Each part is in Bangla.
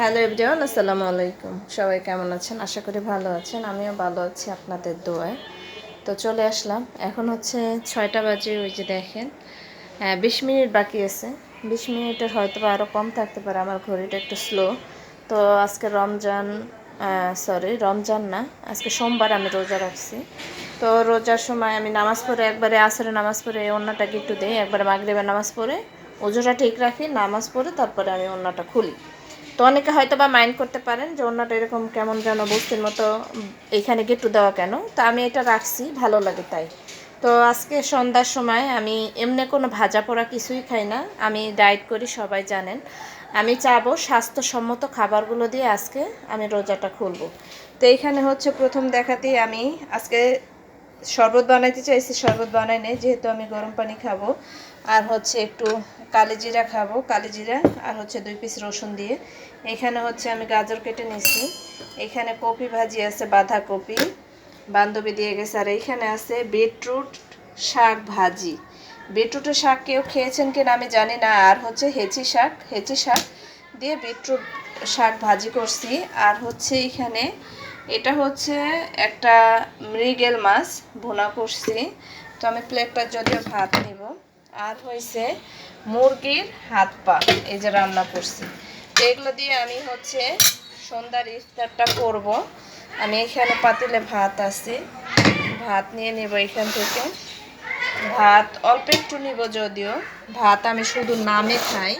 হ্যালো এভরিওয়ান, আসসালামু আলাইকুম। সবাই কেমন আছেন? আশা করি ভালো আছেন। আমিও ভালো আছি আপনাদের দোয়ায়। তো চলে আসলাম। এখন হচ্ছে ছয়টা বাজে, ওই যে দেখেন। হ্যাঁ বিশ মিনিট বাকি আছে। বিশ মিনিটের হয়তো বা আরও কম থাকতে পারে। আমার ঘড়িটা একটু স্লো। তো আজকে রমজান সরি রমজান না। আজকে সোমবার আমি রোজা রাখছি। তো রোজার সময় আমি নামাজ পড়ে, একবারে আসরে নামাজ পড়ে অন্যটাকে একটু দিই। একবারে মাগরিবের নামাজ পড়ে, ওজোটা ঠিক রাখি, নামাজ পড়ে তারপরে আমি অন্যটা খুলি। তো অনেকে হয়তো বা মাইন্ড করতে পারেন যে অন্যটা এরকম কেমন যেন বস্তির মতো এখানে গেটু দেওয়া কেন? তো আমি এটা রাখছি, ভালো লাগে তাই। তো আজকে সন্ধ্যার সময় আমি এমনি কোনো ভাজা পোড়া কিছুই খাই না। আমি ডায়েট করি, সবাই জানেন। আমি চাবো স্বাস্থ্যসম্মত খাবারগুলো দিয়ে আজকে আমি রোজাটা খুলবো। তো এইখানে হচ্ছে প্রথম দেখাতেই আমি আজকে শরবত বানাইতে চাইছি, শরবত বানাই নেই, যেহেতু আমি গরম পানি খাব। আর হচ্ছে একটু কালিজিরা খাব কালিজিরা আর হচ্ছে দুই পিস রসুন দিয়ে। এখানে হচ্ছে আমি গাজর কেটে নিয়েছি। এখানে কপি ভাজি আছে, বাঁধাকপি। বান্ধবী দিয়ে গেছে। আর এইখানে আছে বিটরুট শাক ভাজি। বিটরুটের শাক কেউ খেয়েছেন কিনা আমি জানি না। আর হচ্ছে হেঁচি শাক হেঁচি শাক দিয়ে বিটরুট শাক ভাজি করছি। আর হচ্ছে এখানে এটা হচ্ছে একটা মৃগেল মাছ ভুনা করছি। তো আমি প্লেটটা যদিও ভাত নিব। আর হয়েছে মুরগির হাত পা, এই যে রান্না করছি। এগুলো দিয়ে আমি হচ্ছে সন্ধ্যার ইফতারটা করব। আমি এখানে পাতিলে ভাত আছে, ভাত নিয়ে নেব এখান থেকে। ভাত অল্প একটু নিব যদিও, ভাত আমি শুধু নামে খাই।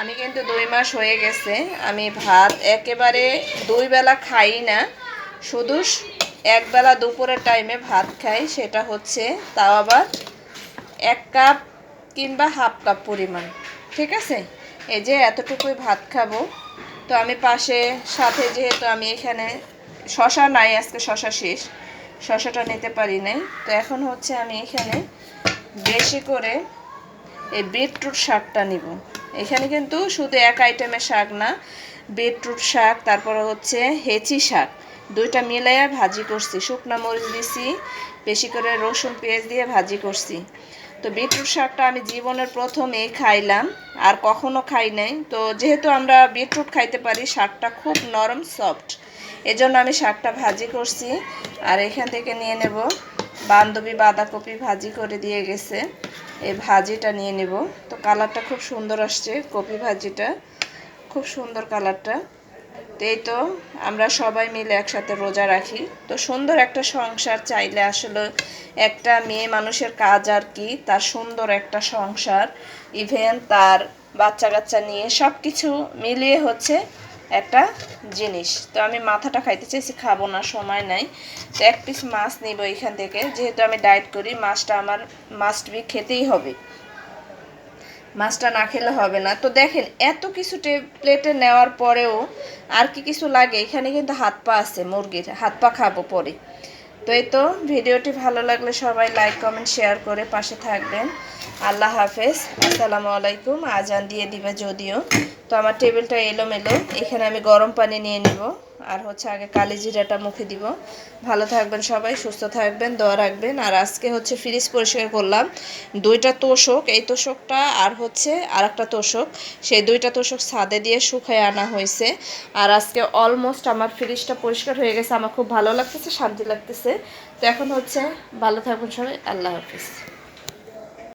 আমি কিন্তু দুই মাস হয়ে গেছে, আমি ভাত একেবারে দুই বেলা খাই না। শুধু একবেলা দুপুরের টাইমে ভাত খাই, সেটা হচ্ছে তাও আবার এক কাপ কিংবা হাফ কাপ পরিমাণ, ঠিক আছে? এই যে এতটুকুই ভাত খাব। তো আমি পাশে, সাথে যেহেতু আমি এখানে, শশা নাই আজকে, শশা শেষ। শশাটা নিতে পারি নাই। তো এখন হচ্ছে আমি এখানে বেশি করে এই বিটরুট শাকটা নিব। এখানে কিন্তু শুধু এক আইটেমের শাক না, বিটরুট শাক, তারপরে হচ্ছে হেঁচি শাক, দুইটা মিলাইয়া ভাজি করছি। শুকনো মরিচ দিছি, বেশি করে রসুন, পেঁয়াজ দিয়ে ভাজি করছি। তো বিটরুট শাকটা আমি জীবনের প্রথমেই খাইলাম, আর কখনো খাই নাই। তো যেহেতু আমরা বিটরুট খাইতে পারি শাকটা খুব নরম সফট এজন্য আমি শাকটা ভাজি করছি। আর এখান থেকে নিয়ে নেব বান্ধবী বাঁধাকপি ভাজি করে দিয়ে গেছে। এই ভাজিটা নিয়ে নেব। তো কালারটা খুব সুন্দর আসছে, কপি ভাজিটা। খুব সুন্দর কালারটা। এই তো, আমরা সবাই মিলে একসাথে রোজা রাখি। তো সুন্দর একটা সংসার চাইলে আসলে একটা মেয়ে মানুষের কাজ আর কি, তার সুন্দর একটা সংসার ইভেন তার বাচ্চা কাচ্চা নিয়ে সব কিছু মিলিয়ে হচ্ছে একটা জিনিস। তো আমি মাথাটা খাইতে চাইছি, খাব না, সময় নাই। তো এক পিস মাছ নিব এখান থেকে, যেহেতু আমি ডায়েট করি, মাছটা আমার মাস্ট বি খেতেই হবে। মাছটা না খেলে হবে না। তো দেখেন, এত কিছু প্লেটে নেওয়ার পরেও আর কি কিছু লাগে? এখানে কিন্তু হাত পা আছে মুরগির। হাত পা খাব পরে। তো এই তো, ভিডিওটি ভালো লাগলে সবাই লাইক কমেন্ট শেয়ার করে পাশে থাকবেন। আল্লাহ হাফেজ। আসসালামু আলাইকুম। আজান দিয়ে দিবে যদিও। তো আমার টেবিলটা এলোমেলো। এখানে আমি গরম পানি নিয়ে নিব। আর হচ্ছে আগে কালি জিরাটা মুখে দিব। ভালো থাকবেন সবাই, সুস্থ থাকবেন, দোয়া রাখবেন। আর আজকে হচ্ছে ফ্রিজ পরিষ্কার করলাম। দুইটা তোষক, এই তোষকটা আর হচ্ছে আর একটা তোষক। সেই দুইটা তোষক ছাদে দিয়ে শুকায় আনা হয়েছে। আর আজকে অলমোস্ট আমার ফ্রিজটা পরিষ্কার হয়ে গেছে। আমার খুব ভালো লাগতেছে, শান্তি লাগতেছে। তো এখন হচ্ছে ভালো থাকবেন সবাই, আল্লাহ হাফিজ।